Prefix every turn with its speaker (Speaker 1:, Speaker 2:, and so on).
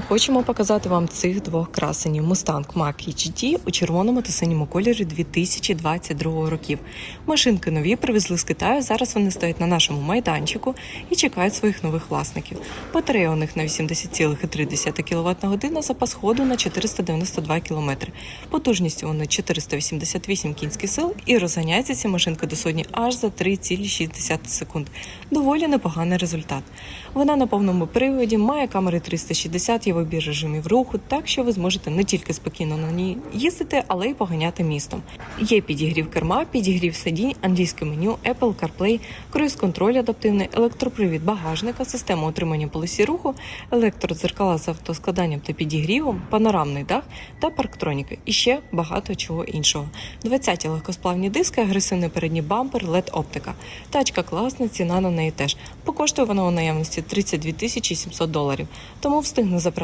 Speaker 1: Хочемо показати вам цих двох красенів Mustang Mach GT у червоному та синьому кольорі 2022 років. Машинки нові привезли з Китаю. Зараз вони стоять на нашому майданчику і чекають своїх нових власників. Батарея у них на 80,3 кВт на годину, запас ходу на 492 км. Потужністю вони 488 кінських сил і розганяється ця машинка до сотні аж за 3,6 секунд. Доволі непоганий результат. Вона на повному приводі має камери 360, є вибір режимів руху, так що ви зможете не тільки спокійно на ній їздити, але й поганяти містом. Є підігрів керма, підігрів сидінь, англійське меню, Apple CarPlay, круїз-контроль адаптивний, електропривід багажника, система утримання полосі руху, електродзеркала з автоскладанням та підігрівом, панорамний дах та парктроніки. І ще багато чого іншого. 20 легкосплавні диски, агресивний передній бампер, LED оптика. Тачка класна, ціна на неї теж. Покоштує вона у наявності 32 тисячі 700 доларів. Тому встигне запитати